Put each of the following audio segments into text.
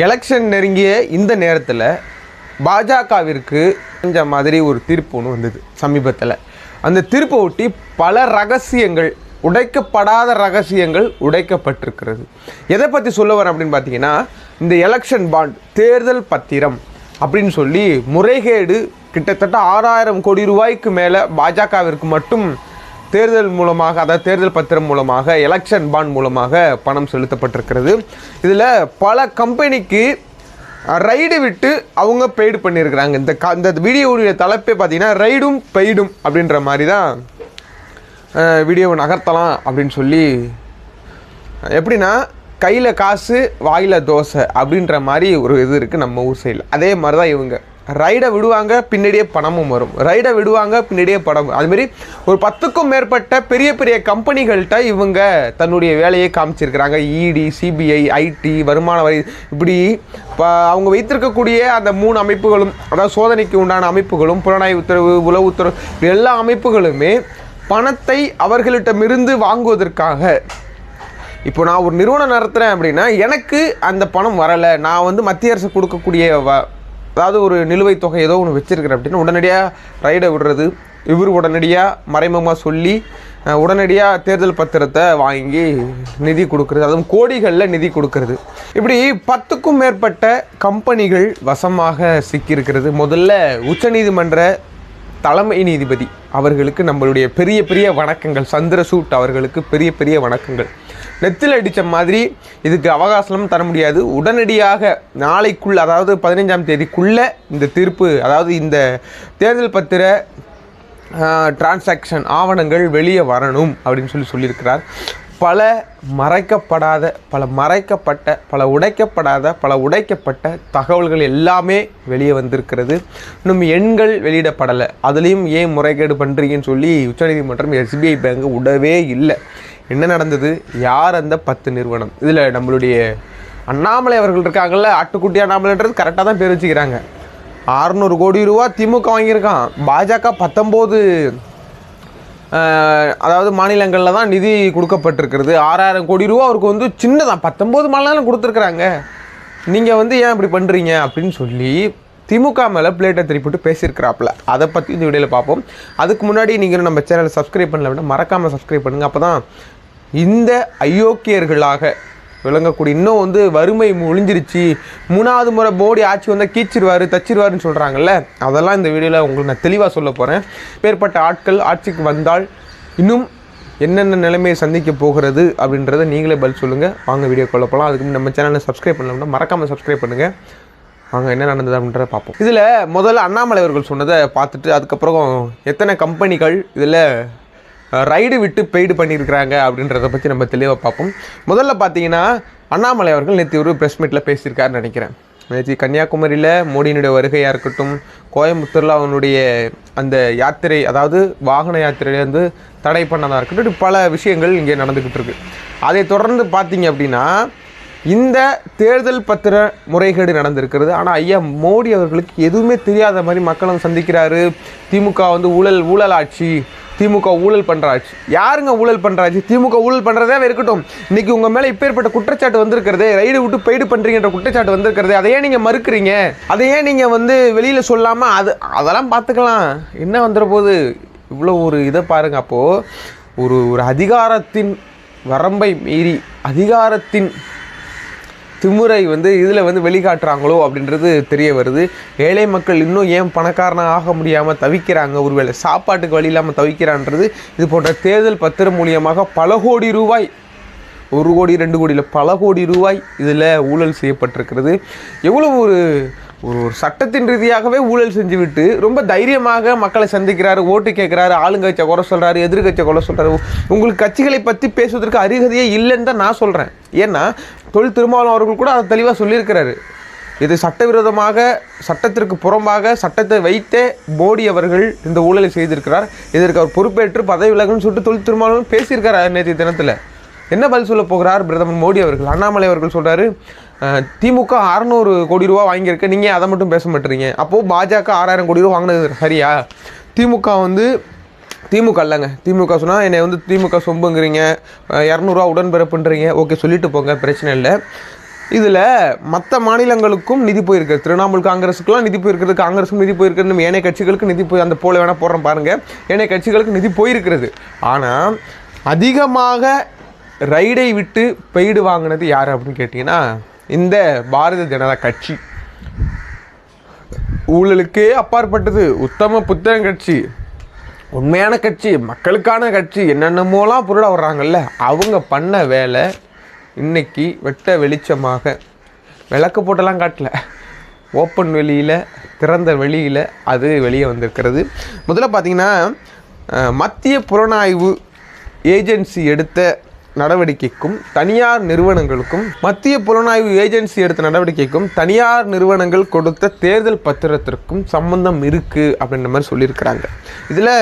Election நெருங்கிய இந்த நேரத்தில் பாஜகவிற்கு இந்த மாதிரி ஒரு தீர்ப்பு ஒன்று வந்தது சமீபத்தில். அந்த தீர்ப்பை ஒட்டி பல ரகசியங்கள் உடைக்கப்படாத ரகசியங்கள் உடைக்கப்பட்டிருக்கிறது. எதை பற்றி சொல்ல வரேன் அப்படின்னு பார்த்தீங்கன்னா இந்த எலெக்ஷன் பாண்ட் தேர்தல் பத்திரம் அப்படின்னு சொல்லி முறைகேடு கிட்டத்தட்ட ஆறாயிரம் கோடி ரூபாய்க்கு மேலே பாஜகவிற்கு மட்டும் தேர்தல் மூலமாக அதாவது தேர்தல் பத்திரம் மூலமாக எலெக்ஷன் பாண்ட் மூலமாக பணம் செலுத்தப்பட்டிருக்கிறது. இதில் பல கம்பெனிக்கு ரைடு விட்டு அவங்க பெய்டு பண்ணியிருக்கிறாங்க இந்த க இந்த வீடியோவுடைய தலைப்பே பார்த்தீங்கன்னா ரைடும் பெய்டும் அப்படின்ற மாதிரி தான் வீடியோவை நகர்த்தலாம் அப்படின்னு சொல்லி எப்படின்னா கையில் காசு வாயில் தோசை அப்படின்ற மாதிரி ஒரு இது இருக்குது நம்ம ஊர் சைடில் அதே மாதிரி தான் இவங்க. ரைடை விடுவாங்க பின்னாடியே பணமும் வரும். ரைடை விடுவாங்க பின்னாடியே படம். அதுமாரி ஒரு பத்துக்கும் மேற்பட்ட பெரிய பெரிய கம்பெனிகள்கிட்ட இவங்க தன்னுடைய வேலையை காமிச்சிருக்கிறாங்க. இடி சிபிஐ ஐடி வருமான வரி இப்படி இப்போ அவங்க வைத்திருக்கக்கூடிய அந்த மூணு அமைப்புகளும் அதாவது சோதனைக்கு உண்டான அமைப்புகளும் புலனாய்வு உத்தரவு உளவு உத்தரவு எல்லா அமைப்புகளுமே பணத்தை அவர்களிடமிருந்து வாங்குவதற்காக. இப்போ நான் ஒரு நிறுவனம் நடத்துகிறேன் அப்படின்னா எனக்கு அந்த பணம் வரலை. நான் வந்து மத்திய அரசு கொடுக்கக்கூடிய வ அதாவது ஒரு நிலுவைத் தொகை ஏதோ ஒன்று வச்சுருக்கிறேன் அப்படின்னா உடனடியாக ரைடை விடுறது. இவர் உடனடியாக மறைமுகமாக சொல்லி உடனடியாக தேர்தல் பத்திரத்தை வாங்கி நிதி கொடுக்கறது. அதுவும் கோடிகளில் நிதி கொடுக்கறது. இப்படி பத்துக்கும் மேற்பட்ட கம்பெனிகள் வசமாக சிக்கியிருக்கிறது. முதல்ல உச்சநீதிமன்ற தலைமை நீதிபதி அவர்களுக்கு நம்மளுடைய பெரிய பெரிய வணக்கங்கள். சந்திரசூட் அவர்களுக்கு பெரிய பெரிய வணக்கங்கள். நெத்தில் அடித்த மாதிரி இதுக்கு அவகாசம் தர முடியாது. உடனடியாக நாளைக்குள் அதாவது பதினைஞ்சாம் தேதிக்குள்ளே இந்த தீர்ப்பு அதாவது இந்த தேர்தல் பத்திர டிரான்சாக்ஷன் ஆவணங்கள் வெளியே வரணும் அப்படின்னு சொல்லி சொல்லியிருக்கிறார். பல மறைக்கப்படாத பல மறைக்கப்பட்ட பல உடைக்கப்படாத பல உடைக்கப்பட்ட தகவல்கள் எல்லாமே வெளியே வந்திருக்கிறது. இன்னும் எண்கள் வெளியிடப்படலை. அதுலேயும் ஏன் முறைகேடு பண்ணுறீங்கன்னு சொல்லி உச்சநீதிமன்றம் எஸ்பிஐ பேங்க் விடவே இல்லை. என்ன நடந்தது? யார் அந்த பத்து நிறுவனம்? இதில் நம்மளுடைய அண்ணாமலை அவர்கள் இருக்காங்கல்ல ஆட்டுக்குட்டி அண்ணாமலைன்றது கரெக்டாக தான் பேர் வச்சுக்கிறாங்க. அறுநூறு கோடி ரூபா திமுக வாங்கியிருக்கான். பாஜக பத்தொம்போது அதாவது மாநிலங்களில் தான் நிதி கொடுக்கப்பட்டிருக்கிறது. ஆறாயிரம் கோடி ரூபா அவருக்கு வந்து சின்னதான் பத்தொம்போது மாநிலம் கொடுத்துருக்குறாங்க. நீங்கள் வந்து ஏன் இப்படி பண்ணுறீங்க அப்படின்னு சொல்லி திமுக மேலே பிளேட்டை திருப்பிட்டு பேசியிருக்கிறாப்புல. அதை பற்றி இந்த வீடியோவில் பார்ப்போம். அதுக்கு முன்னாடி நீங்கள் நம்ம சேனலை சப்ஸ்கிரைப் பண்ணல விட மறக்காமல் சப்ஸ்கிரைப் பண்ணுங்கள் அப்போ தான் இந்த அயோக்கியர்களாக விளங்கக்கூடிய இன்னும் வந்து வறுமை ஒழிஞ்சிருச்சு மூணாவது முறை மோடி ஆட்சி வந்தால் கீச்சிருவார் தச்சிருவாருன்னு சொல்கிறாங்கல்ல அதெல்லாம் இந்த வீடியோவில் உங்களுக்கு நான் தெளிவாக சொல்ல போகிறேன் பேர்பட்ட ஆட்கள் ஆட்சிக்கு வந்தால் இன்னும் என்னென்ன நிலைமையை சந்திக்க போகிறது அப்படின்றத நீங்களே பதில் சொல்லுங்கள் வாங்க வீடியோ கொள்ள போகலாம் அதுக்கு நம்ம சேனலை சப்ஸ்கிரைப் பண்ணலாம்னா மறக்காமல் சப்ஸ்கிரைப் பண்ணுங்கள் வாங்க என்ன நடந்தது அப்படின்றத பார்ப்போம். இதில் முதல்ல அண்ணாமலை அவர்கள் சொன்னதை பார்த்துட்டு அதுக்கப்புறம் எத்தனை கம்பெனிகள் இதில் ரைடு விட்டு பெய்டு பண்ணியிருக்கிறாங்க அப்படின்றத பற்றி நம்ம தெளிவாக பார்ப்போம். முதல்ல பார்த்தீங்கன்னா அண்ணாமலை அவர்கள் நேற்று ஒரு ப்ரெஸ் மீட்டில் பேசியிருக்காருன்னு நினைக்கிறேன். நேற்று கன்னியாகுமரியில் மோடியினுடைய வருகையாக இருக்கட்டும் கோயம்புத்தூரில் அவனுடைய அந்த யாத்திரை அதாவது வாகன யாத்திரையிலேருந்து தடை பண்ணதாக இருக்கட்டும் பல விஷயங்கள் இங்கே நடந்துக்கிட்டு இருக்கு. அதை தொடர்ந்து பார்த்தீங்க அப்படின்னா இந்த தேர்தல் பத்திர முறைகேடு நடந்திருக்கிறது. ஆனால் ஐயா மோடி அவர்களுக்கு எதுவுமே தெரியாத மாதிரி மக்களும் சந்திக்கிறாரு. திமுக வந்து ஊழல் ஊழல் ஆட்சி திமுக ஊழல் பண்ணுறாச்சு யாருங்க ஊழல் பண்ணுறாச்சு திமுக ஊழல் பண்ணுறதாவே இருக்கட்டும். இன்றைக்கி உங்கள் மேலே இப்பேற்பட்ட குற்றச்சாட்டு வந்திருக்கிறது ரைடு விட்டு பெய்டு பண்ணுறீங்கன்ற குற்றச்சாட்டு வந்திருக்கிறது அதையே நீங்கள் மறுக்கிறீங்க? அதையே நீங்கள் வந்து வெளியில் சொல்லாமல் அது அதெல்லாம் பார்த்துக்கலாம். என்ன வந்துட போகுது இவ்வளோ ஒரு இதை பாருங்க அப்போது ஒரு ஒரு அதிகாரத்தின் வரம்பை மீறி அதிகாரத்தின் திமுறை வந்து இதில் வந்து வெளிக்காட்டுறாங்களோ அப்படின்றது தெரிய வருது. ஏழை மக்கள் இன்னும் ஏன் பணக்காரனாக ஆக முடியாமல் தவிக்கிறாங்க? ஒருவேளை சாப்பாட்டுக்கு வழி இல்லாமல் தவிக்கிறான்றது இது போன்ற தேர்தல் பத்திரம் மூலியமாக பல கோடி ரூபாய் ஒரு கோடி ரெண்டு கோடியில் பல கோடி ரூபாய் இதில் ஊழல் செய்யப்பட்டிருக்கிறது. எவ்வளோ ஒரு ஒரு ஒரு சட்டத்தின் ரீதியாகவே ஊழல் செஞ்சுவிட்டு ரொம்ப தைரியமாக மக்களை சந்திக்கிறாரு ஓட்டு கேட்குறாரு ஆளுங்கட்சியை குறை சொல்கிறாரு எதிர்கட்சியை குறை சொல்கிறாரு உங்களுக்கு கட்சிகளை பற்றி பேசுவதற்கு அருகதையே இல்லைன்னு தான் நான் சொல்கிறேன் ஏன்னா தொழில் திருமாவளவன் அவர்கள் கூட அதை தெளிவாக சொல்லியிருக்கிறாரு. இது சட்டவிரோதமாக சட்டத்திற்கு புறம்பாக சட்டத்தை வைத்தே மோடி அவர்கள் இந்த ஊழலை செய்திருக்கிறார். இதற்கு அவர் பொறுப்பேற்று பதவி விலகுன்னு சொல்லிட்டு தொழில் திருமாவளவன் பேசியிருக்காரு நேற்று தினத்தில். என்ன பதில் சொல்ல போகிறார் பிரதமர் மோடி அவர்கள்? அண்ணாமலை அவர்கள் சொல்கிறாரு திமுக அறநூறு கோடி ரூபா வாங்கியிருக்கு. நீங்கள் அதை மட்டும் பேச மாட்டீங்க. அப்போது பாஜக ஆறாயிரம் கோடி ரூபா வாங்கினது சரியா? திமுக வந்து திமுக இல்லைங்க திமுக சொன்னால் என்னை வந்து திமுக சொம்புங்கிறீங்க. இரநூறுவா உடன்பிறப்புன்றீங்க. ஓகே சொல்லிட்டு போங்க பிரச்சனை இல்லை. இதில் மற்ற மாநிலங்களுக்கும் நிதி போயிருக்கிறது திரிணாமுல் காங்கிரஸுக்குலாம் நிதி போயிருக்கிறது காங்கிரஸுக்கும் நிதி போயிருக்கிறது ஏனைய கட்சிகளுக்கு நிதி போய் அந்த போல வேணால் போடுறோம் பாருங்கள் ஏனைய கட்சிகளுக்கு நிதி போயிருக்கிறது. ஆனால் அதிகமாக ரைடை விட்டு பெய்டு வாங்கினது யார் அப்படின்னு கேட்டிங்கன்னா இந்த பாரதிய ஜனதா கட்சி. ஊழலுக்கே அப்பாற்பட்டது. உத்தம புத்தகம் கட்சி. உண்மையான கட்சி மக்களுக்கான கட்சி என்னென்னமோலாம் புரட வர்றாங்கல்ல அவங்க பண்ண வேலை இன்னைக்கு வெட்ட வெளிச்சமாக. விளக்கு போட்டெல்லாம் காட்டல. ஓப்பன் வெளியில் திறந்த வெளியில் அது வெளியே வந்திருக்கிறது. முதல்ல பார்த்தீங்கன்னா மத்திய புலனாய்வு ஏஜென்சி எடுத்த நடவடிக்கைக்கும் தனியார் நிறுவனங்களுக்கும் மத்திய புலனாய்வு ஏஜென்சி எடுத்த நடவடிக்கைக்கும் தனியார் நிறுவனங்கள் கொடுத்த தேர்தல் பத்திரத்திற்கும் சம்பந்தம் இருக்குது அப்படின்ற மாதிரி சொல்லியிருக்கிறாங்க. இதில்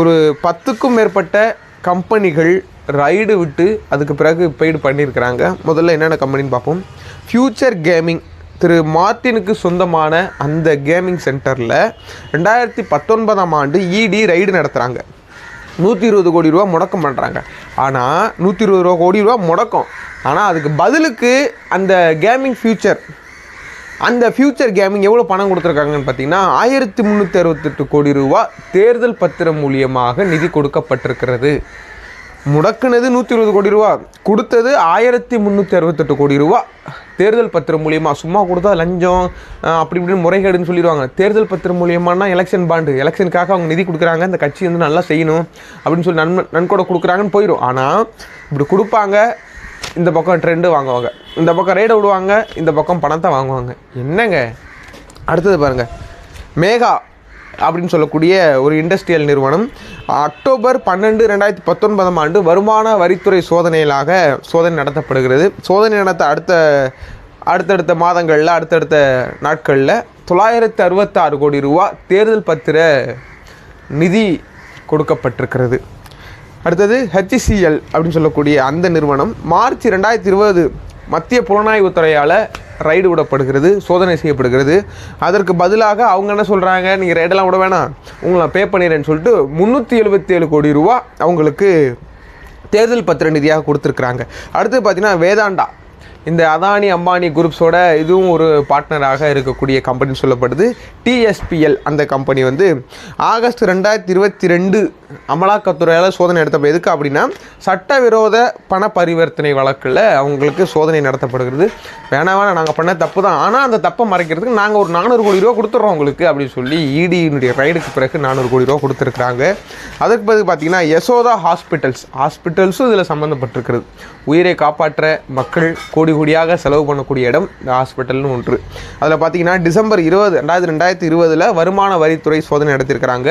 ஒரு பத்துக்கும் மேற்பட்ட கம்பெனிகள் ரைடு விட்டு அதுக்கு பிறகு பெய்டு பண்ணியிருக்கிறாங்க. முதல்ல என்னென்ன கம்பெனின்னு பார்ப்போம். ஃப்யூச்சர் கேமிங் திரு மார்ட்டினுக்கு சொந்தமான அந்த கேமிங் சென்டரில் ரெண்டாயிரத்தி பத்தொன்பதாம் ஆண்டு இடி ரைடு நடத்துகிறாங்க நூற்றி இருபது கோடி ரூபா முடக்கம் பண்ணுறாங்க ஆனால் நூற்றி இருபது ரூபா கோடி ரூபா முடக்கம். ஆனால் அதுக்கு பதிலுக்கு அந்த கேமிங் ஃபியூச்சர் அந்த ஃபியூச்சர் கேமிங் எவ்வளோ பணம் கொடுத்துருக்காங்கன்னு பார்த்தீங்கன்னா ஆயிரத்தி முந்நூற்றி அறுபத்தெட்டு கோடி ரூபா தேர்தல் பத்திரம் மூலியமாக நிதி கொடுக்கப்பட்டிருக்கிறது. முடக்குனது நூற்றி இருபது கோடி ரூபா. கொடுத்தது ஆயிரத்தி முந்நூற்றி அறுபத்தெட்டு கோடி ரூபா. தேர்தல் பத்திரம் மூலியமாக சும்மா கொடுத்தா லஞ்சம் அப்படி இப்படின்னு முறைகேடுன்னு சொல்லிடுவாங்க. தேர்தல் பத்திரம் மூலியமானா எலெக்ஷன் பாண்டு எலெக்ஷனுக்காக அவங்க நிதி கொடுக்குறாங்க. இந்த கட்சி வந்து நல்லா செய்யணும் அப்படின்னு சொல்லி நன்மை நன்கொடை கொடுக்குறாங்கன்னு போயிடும் ஆனால் இப்படி கொடுப்பாங்க இந்த பக்கம் ட்ரெண்டு வாங்குவாங்க. இந்த பக்கம் ரேடை விடுவாங்க இந்த பக்கம் பணத்தை வாங்குவாங்க. என்னங்க? அடுத்தது பாருங்கள் மேகா அப்படின்னு சொல்லக்கூடிய ஒரு இண்டஸ்ட்ரியல் நிறுவனம். அக்டோபர் பன்னெண்டு ரெண்டாயிரத்தி பத்தொன்பதாம் ஆண்டு வருமான வரித்துறை சோதனையிலாக சோதனை நடத்தப்படுகிறது. சோதனை நடத்த அடுத்த அடுத்தடுத்த மாதங்களில் அடுத்தடுத்த நாட்களில் தொள்ளாயிரத்து அறுபத்தாறு கோடி ரூபா தேர்தல் பத்திர நிதி கொடுக்கப்பட்டிருக்கிறது. அடுத்தது ஹெச்சிசிஎல் அப்படின்னு சொல்லக்கூடிய அந்த நிறுவனம் மார்ச் ரெண்டாயிரத்தி இருபது மத்திய புலனாய்வு துறையால் ரைடு விடப்படுகிறது சோதனை செய்யப்படுகிறது. அதற்கு பதிலாக அவங்க என்ன சொல்கிறாங்க நீங்கள் ரைடெல்லாம் விட வேணாம். உங்களை பே பண்ணிடுறேன்னு சொல்லிட்டு முந்நூற்றி எழுபத்தி ஏழு கோடி ரூபா அவங்களுக்கு தேர்தல் பத்திர நிதியாக கொடுத்துருக்குறாங்க. அடுத்து பார்த்தீங்கன்னா வேதாண்டா இந்த அதானி அம்பானி குரூப்ஸோட இதுவும் ஒரு பார்ட்னராக இருக்கக்கூடிய கம்பெனின்னு சொல்லப்படுது. டிஎஸ்பிஎல் அந்த கம்பெனி வந்து ஆகஸ்ட் ரெண்டாயிரத்தி இருபத்தி ரெண்டு அமலாக்கத்துறையால் சோதனை நடத்தப்ப எதுக்கு அப்படின்னா சட்டவிரோத பண பரிவர்த்தனை வழக்கில் அவங்களுக்கு சோதனை நடத்தப்படுகிறது. வேணா வேணா நாங்கள் பண்ண தப்பு தான் ஆனால் அந்த தப்பை மறைக்கிறதுக்கு நாங்கள் ஒரு நானூறு கோடி ரூபா கொடுத்துட்றோம் உங்களுக்கு அப்படின்னு சொல்லி e இடியினுடைய ரைடுக்கு பிறகு நானூறு கோடி ரூபா கொடுத்துருக்குறாங்க. அதுக்கு பிறகு பார்த்தீங்கன்னா யசோதா ஹாஸ்பிட்டல்ஸ் ஹாஸ்பிட்டல்ஸும் இதில் சம்மந்தப்பட்டிருக்கிறது உயிரை காப்பாற்ற மக்கள் கோடி கோடியாக செலவு பண்ணக்கூடிய இடம் இந்த ஹாஸ்பிட்டல்னு ஒன்று. அதில் பார்த்தீங்கன்னா டிசம்பர் இருபது ரெண்டாயிரத்தி ரெண்டாயிரத்தி இருபதில் வருமான வரித்துறை சோதனை நடத்தியிருக்கிறாங்க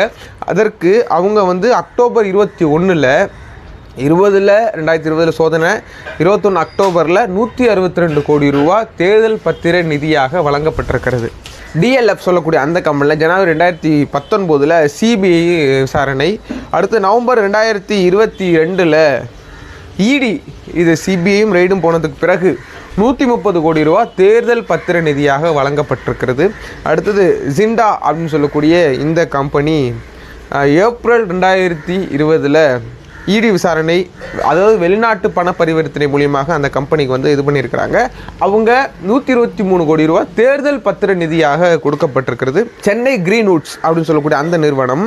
அதற்கு அவங்க வந்து அக்டோபர் இருபத்தி ஒன்றில் இருபதில் ரெண்டாயிரத்தி இருபதில் சோதனை இருபத்தொன்று அக்டோபரில் நூற்றி அறுபத்தி ரெண்டு கோடி ரூபா தேர்தல் பத்திர நிதியாக வழங்கப்பட்டிருக்கிறது. டிஎல்எஃப் சொல்லக்கூடிய அந்த கம்பெனியில் ஜனவரி ரெண்டாயிரத்தி பத்தொன்பதில் சிபிஐ விசாரணை அடுத்து நவம்பர் ரெண்டாயிரத்தி இருபத்தி ரெண்டில் இடி இது சிபிஐயும் ரெய்டும் போனதுக்கு பிறகு நூற்றி முப்பது கோடி ரூபா தேர்தல் பத்திர நிதியாக வழங்கப்பட்டிருக்கிறது. அடுத்தது ஜிண்டா அப்படின்னு சொல்லக்கூடிய இந்த கம்பெனி ஏப்ரல் ரெண்டாயிரத்தி இருபதில் இடி விசாரணை அதாவது வெளிநாட்டு பண பரிவர்த்தனை மூலியமாக அந்த கம்பெனிக்கு வந்து இது பண்ணியிருக்கிறாங்க. அவங்க நூற்றி இருபத்தி மூணு கோடி ரூபா தேர்தல் பத்திர நிதியாக கொடுக்கப்பட்டிருக்கிறது. சென்னை கிரீன்வுட்ஸ் அப்படின்னு சொல்லக்கூடிய அந்த நிறுவனம்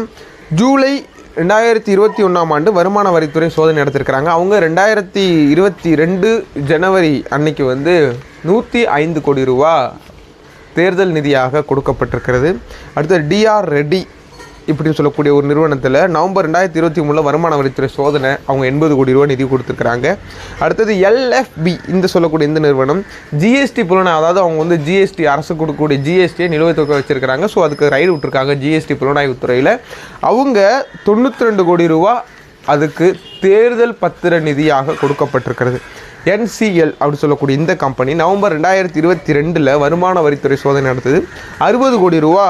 ஜூலை ரெண்டாயிரத்தி இருபத்தி ஒன்றாம் ஆண்டு வருமான வரித்துறை சோதனை நடத்திருக்கிறாங்க அவங்க ரெண்டாயிரத்தி இருபத்தி ரெண்டு ஜனவரி அன்னைக்கு வந்து நூற்றி ஐந்து கோடி ரூபா தேர்தல் நிதியாக கொடுக்கப்பட்டிருக்கிறது. அடுத்து டிஆர் ரெட்டி இப்படின்னு சொல்லக்கூடிய ஒரு நிறுவனத்தில் நவம்பர் ரெண்டாயிரத்தி இருபத்தி மூணில் வருமான வரித்துறை சோதனை அவங்க எண்பது கோடி ரூபா நிதி கொடுத்துருக்குறாங்க. அடுத்தது எல்எஃப்பி இந்த சொல்லக்கூடிய இந்த நிறுவனம் ஜிஎஸ்டி புலனை அதாவது அவங்க வந்து ஜிஎஸ்டி அரசு கொடுக்கக்கூடிய ஜிஎஸ்டியை நிலுவைத் தொகை வச்சுருக்கிறாங்க. ஸோ அதுக்கு ரைடு விட்டுருக்காங்க ஜிஎஸ்டி புலனாய்வுத்துறையில் அவங்க தொண்ணூற்றி ரெண்டு கோடி ரூபா அதுக்கு தேர்தல் பத்திர நிதியாக கொடுக்கப்பட்டிருக்கிறது. என்சிஎல் அப்படின்னு சொல்லக்கூடிய இந்த கம்பெனி நவம்பர் ரெண்டாயிரத்தி இருபத்தி ரெண்டில் வருமான வரித்துறை சோதனை நடத்துது அறுபது கோடி ரூபா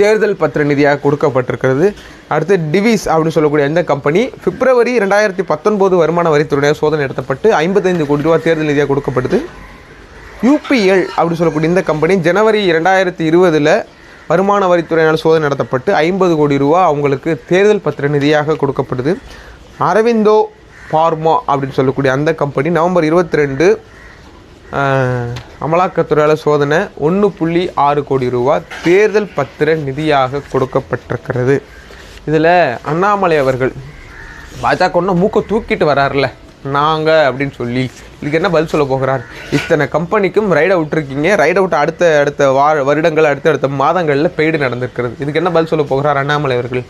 தேர்தல் பத்திர நிதியாக கொடுக்கப்பட்டிருக்கிறது. அடுத்து டிவிஸ் அப்படின்னு சொல்லக்கூடிய எந்த கம்பெனி? பிப்ரவரி ரெண்டாயிரத்தி பத்தொன்பது வருமான வரித்துறையாக சோதனை நடத்தப்பட்டு ஐம்பத்தைந்து கோடி ரூபா தேர்தல் நிதியாக கொடுக்கப்படுது. யூபிஎல் அப்படின்னு சொல்லக்கூடிய இந்த கம்பெனி ஜனவரி ரெண்டாயிரத்தி இருபதில் வருமான வரித்துறையினால் சோதனை நடத்தப்பட்டு ஐம்பது கோடி ரூபா அவங்களுக்கு தேர்தல் பத்திர நிதியாக கொடுக்கப்படுது அரவிந்தோ பார்மா அப்படின்னு சொல்லக்கூடிய அந்த கம்பெனி நவம்பர் இருபத்தி ரெண்டு அமலாக்கத்துறையால் சோதனை ஒன்று புள்ளி ஆறு கோடி ரூபா தேர்தல் பத்திர நிதியாக கொடுக்கப்பட்டிருக்கிறது. இதில் அண்ணாமலை அவர்கள் பாஜக ஒன்றும் மூக்கை தூக்கிட்டு வராருல நாங்கள் அப்படின்னு சொல்லி. இதுக்கு என்ன பதில் சொல்ல போகிறார்? இத்தனை கம்பெனிக்கும் ரைட் அவுட் இருக்கீங்க ரைட் அவுட் அடுத்த அடுத்த வா வருடங்கள் அடுத்த அடுத்த மாதங்களில் பெய்டு நடந்திருக்கிறது. இதுக்கு என்ன பதில் சொல்ல போகிறார் அண்ணாமலை அவர்கள்?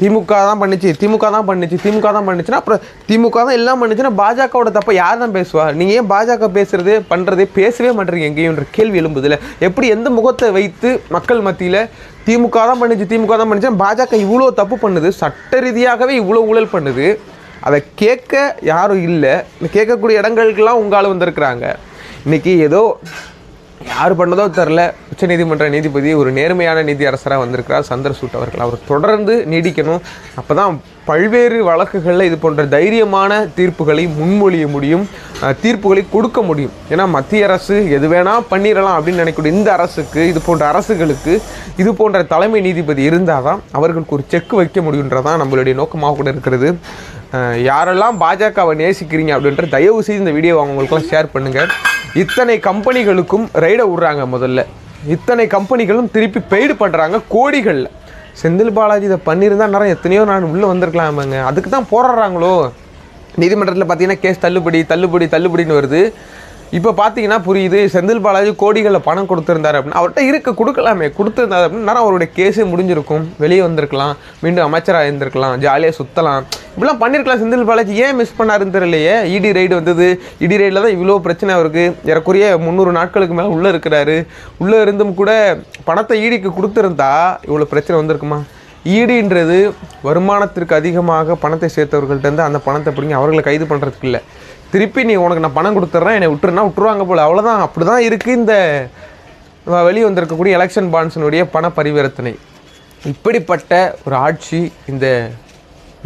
திமுக தான் பண்ணுச்சு திமுக தான் பண்ணுச்சு திமுக தான் பண்ணுச்சுன்னா அப்புறம் திமுக தான் எல்லாம் பண்ணுச்சுன்னா பாஜகவோட தப்ப யார் தான் பேசுவா? நீங்கள் ஏன் பாஜக பேசுறது பண்ணுறது பேசவே மாட்டேறீங்க எங்கேயும்ன்ற கேள்வி எழும்புதில்ல எப்படி எந்த முகத்தை வைத்து மக்கள் மத்தியில் திமுக தான் பண்ணிச்சு திமுக தான் பண்ணிச்சு பாஜக இவ்வளோ தப்பு பண்ணுது சட்ட ரீதியாகவே இவ்வளோ ஊழல் பண்ணுது. அதை கேட்க யாரும் இல்லை. கேட்கக்கூடிய இடங்களுக்கெல்லாம் உங்களால் ஆள் வந்திருக்கிறாங்க. இன்னைக்கு ஏதோ யார் பண்ணதோ தெரில உச்சநீதிமன்ற நீதிபதி ஒரு நேர்மையான நீதி அரசராக வந்திருக்கிறார் சந்திரசூட் அவர்கள். அவர் தொடர்ந்து நீடிக்கணும். அப்போ தான் பல்வேறு வழக்குகளில் இது போன்ற தைரியமான தீர்ப்புகளை முன்மொழிய முடியும் தீர்ப்புகளை கொடுக்க முடியும். ஏன்னா மத்திய அரசு எது வேணால் பண்ணிடலாம் அப்படின்னு நினைக்கக்கூடிய இந்த அரசுக்கு இது போன்ற அரசுகளுக்கு இது போன்ற தலைமை நீதிபதி இருந்தால் தான் அவர்களுக்கு ஒரு செக் வைக்க முடியுன்றதான் நம்மளுடைய நோக்கமாக கூட இருக்கிறது. யாரெல்லாம் பாஜகவை நேசிக்கிறீங்க அப்படின்ற தயவு செய்து இந்த வீடியோ அவங்களுக்குலாம் ஷேர் பண்ணுங்கள் இத்தனை கம்பெனிகளுக்கும் ரைடை விட்றாங்க முதல்ல. இத்தனை கம்பெனிகளும் திருப்பி பெய்டு பண்ணுறாங்க கோடிகளில். செந்தில் பாலாஜி இதை பண்ணியிருந்தா நேரம் எத்தனையோ நான் உள்ளே வந்திருக்கலாமாங்க. அதுக்கு தான் போராடுறாங்களோ? நீதிமன்றத்தில் பார்த்தீங்கன்னா கேஸ் தள்ளுபடி தள்ளுபடி தள்ளுபடின்னு வருது. இப்போ பார்த்தீங்கன்னா புரியுது செந்தில் பாலாஜி கோடிகளில் பணம் கொடுத்துருந்தாரு அப்படின்னு. அவர்கிட்ட இருக்க கொடுக்கலாமே கொடுத்துருந்தாரு அப்படின்னு. நேரம் அவருடைய கேஸே முடிஞ்சிருக்கும். வெளியே வந்திருக்கலாம் மீண்டும் அமைச்சராக இருந்திருக்கலாம் ஜாலியாக சுற்றலாம் இப்படிலாம் பண்ணியிருக்கலாம் செந்தில் பாலாஜி. ஏன் மிஸ் பண்ணாருன்னு தெரியலையே. இடி ரைடு வந்தது. இடி ரைடில் தான் இவ்வளோ பிரச்சனை அவருக்கு ஏறக்குறைய முந்நூறு நாட்களுக்கு மேலே உள்ளே இருக்கிறாரு. உள்ளே இருந்தும் கூட பணத்தை ஈடிக்கு கொடுத்துருந்தா இவ்வளோ பிரச்சனை வந்திருக்குமா? ஈடின்றது வருமானத்திற்கு அதிகமாக பணத்தை சேர்த்தவர்கள்ட்ட அந்த பணத்தை பிடிங்கி அவர்களை கைது பண்ணுறதுக்கு இல்லை. திருப்பி நீ உனக்கு நான் பணம் கொடுத்துட்றேன் என்னை விட்டுருன்னா விட்டுருவாங்க போல. அவ்வளோதான் அப்படி தான் இருக்குது இந்த வெளியே வந்திருக்கக்கூடிய எலெக்ஷன் பாண்ட்ஸினுடைய பண பரிவர்த்தனை இப்படிப்பட்ட ஒரு ஆட்சி இந்த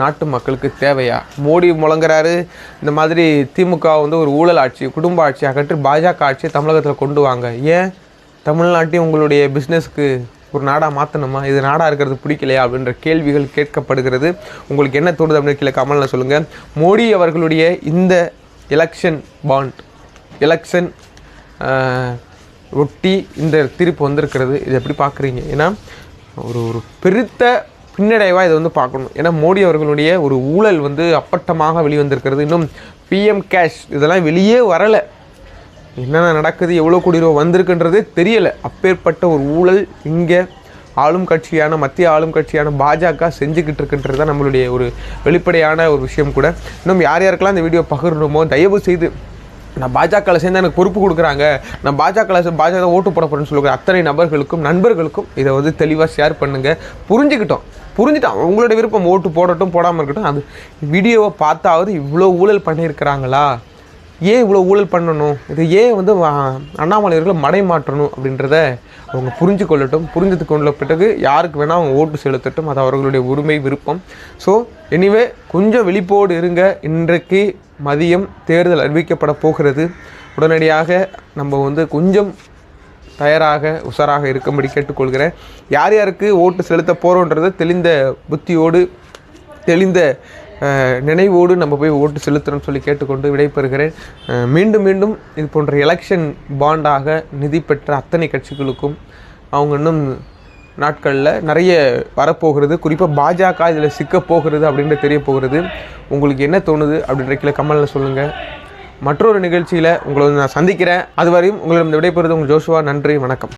நாட்டு மக்களுக்கு தேவையா? மோடி முழங்குறாரு. இந்த மாதிரி திமுக வந்து ஒரு ஊழல் ஆட்சி குடும்ப ஆட்சி அகற்றி பாஜக ஆட்சியை தமிழகத்தில் கொண்டு வாங்க. ஏன்? தமிழ்நாட்டையும் உங்களுடைய பிஸ்னஸ்க்கு ஒரு நாடாக மாற்றணுமா இது நாடாக இருக்கிறது பிடிக்கலையா? அப்படின்ற கேள்விகள் கேட்கப்படுகிறது. உங்களுக்கு என்ன தோணுது அப்படின்னு கீழே கமலில் சொல்லுங்கள் மோடி அவர்களுடைய இந்த எலெக்ஷன் பாண்ட் எலெக்ஷன் ஒட்டி இந்த தீர்ப்பு வந்திருக்கிறது. இது எப்படி பார்க்குறீங்க? ஏன்னா ஒரு ஒரு பெருத்த பின்னடைவாக இதை வந்து பார்க்கணும். ஏன்னா மோடி அவர்களுடைய ஒரு ஊழல் வந்து அப்பட்டமாக வெளிவந்திருக்கிறது. இன்னும் பிஎம் கேஷ் இதெல்லாம் வெளியே வரலை. என்னென்ன நடக்குது? எவ்வளோ கோடி ரூபா வந்திருக்குன்றதே தெரியலை. அப்பேற்பட்ட ஒரு ஊழல் இங்கே ஆளும் கட்சியான மத்திய ஆளும் கட்சியான பாஜக செஞ்சுக்கிட்டு இருக்கின்றது தான் நம்மளுடைய ஒரு வெளிப்படையான ஒரு விஷயம் கூட. இன்னும் யார் யாருக்கெல்லாம் இந்த வீடியோ பகிரணுமோ தயவு செய்து நான் பாஜகவில் சேர்ந்து எனக்கு பொறுப்பு கொடுக்குறாங்க. நான் பாஜகவில் பாஜக ஓட்டு போட போகிறேன்னு சொல்லுகிற அத்தனை நபர்களுக்கும் நண்பர்களுக்கும் இதை வந்து தெளிவாக ஷேர் பண்ணுங்கள் புரிஞ்சுக்கிட்டோம் புரிஞ்சுட்டோம். உங்களோட விருப்பம் ஓட்டு போடட்டும் போடாமல் இருக்கட்டும். அது வீடியோவை பார்த்தாவது இவ்வளோ ஊழல் பண்ணியிருக்கிறாங்களா? ஏன் இவ்வளோ ஊழல் பண்ணணும்? இது ஏன் வந்து அண்ணாமலையர்கள் அண்ணாமலையர்களை மடை மாற்றணும் அப்படின்றத அவங்க புரிஞ்சு கொள்ளட்டும் புரிஞ்சது கொள்ள பிறகு யாருக்கு வேணால் அவங்க ஓட்டு செலுத்தட்டும். அது அவர்களுடைய உரிமை விருப்பம். ஸோ எனிவே கொஞ்சம் விழிப்போடு இருங்க. இன்றைக்கு மதியம் தேர்தல் அறிவிக்கப்பட போகிறது. உடனடியாக நம்ம வந்து கொஞ்சம் தயாராக உஷாராக இருக்கும்படி கேட்டுக்கொள்கிறேன். யார் யாருக்கு ஓட்டு செலுத்த போகிறோன்றது தெளிந்த புத்தியோடு தெளிந்த நினைவோடு நம்ம போய் ஓட்டு செலுத்துறோம்னு சொல்லி கேட்டுக்கொண்டு விடைபெறுகிறேன். மீண்டும் மீண்டும் இது போன்ற எலெக்ஷன் பாண்டாக நிதி பெற்ற அத்தனை கட்சிகளுக்கும் அவங்க இன்னும் நாட்களில் நிறைய வரப்போகிறது. குறிப்பாக பாஜக இதில் சிக்க போகிறது அப்படின்ற தெரிய போகிறது. உங்களுக்கு என்ன தோணுது அப்படின்ற கீழே கமலில் சொல்லுங்கள் மற்றொரு நிகழ்ச்சியில் உங்களை நான் சந்திக்கிறேன். அதுவரையும் உங்களிடம் விடைபெறுவது உங்கள் ஜோஷுவா நன்றி வணக்கம்.